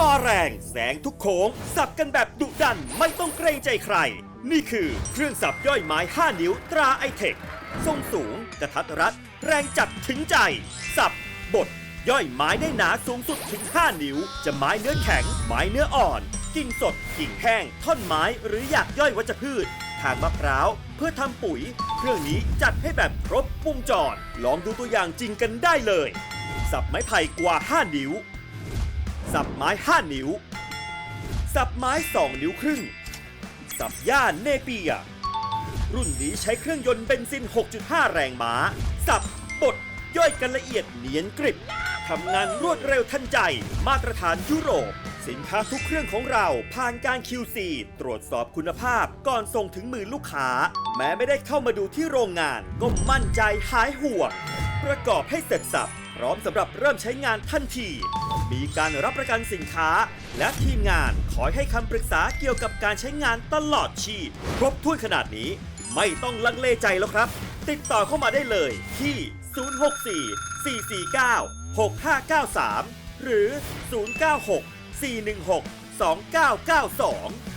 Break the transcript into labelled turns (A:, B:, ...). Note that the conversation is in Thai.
A: มาแรงแสงทุกโค้ง สับกันแบบดุดันไม่ต้องเกรงใจใคร นี่คือเครื่องสับย่อยไม้ 5 นิ้วตราไอเทคทรงสูงกระทัดรัด แรงจัดถึงใจ สับบดย่อยไม้ได้หนาสูงสุดถึง 5 นิ้ว จะไม้เนื้อแข็ง ไม้เนื้ออ่อน กิ่งสด กิ่งแห้ง ท่อนไม้หรืออยากย่อยวัชพืชทางมะพร้าวเพื่อทำปุ๋ย เครื่องนี้จัดให้แบบครบวงจร ลองดูตัวอย่างจริงกันได้เลย สับไม้ไผ่กว่า 5 นิ้ว สับไม้ 5 นิ้ว สับไม้ 2 นิ้วครึ่ง สับย่านเนเปีย รุ่นนี้ใช้เครื่องยนต์เบนซิน 6.5 แรงม้า สับบดย่อยกันละเอียดเนียนกริบทำงานรวดเร็วทันใจ มาตรฐานยุโรป สินค้าทุกเครื่องของเราผ่านการ QC ตรวจสอบคุณภาพก่อนส่งถึงมือลูกค้า แม้ไม่ได้เข้ามาดูที่โรงงาน ก็มั่นใจหายห่วง ประกอบให้เสร็จสับ พร้อมสำหรับเริ่มใช้งานทันที มีการรับประกันสินค้า และทีมงานคอยให้คำปรึกษาเกี่ยวกับการใช้งานตลอดชีพครบถ้วนขนาดนี้ ไม่ต้องลังเลใจแล้วครับ ติดต่อเข้ามาได้เลยที่ 064 449 6593 หรือ 096 416 2992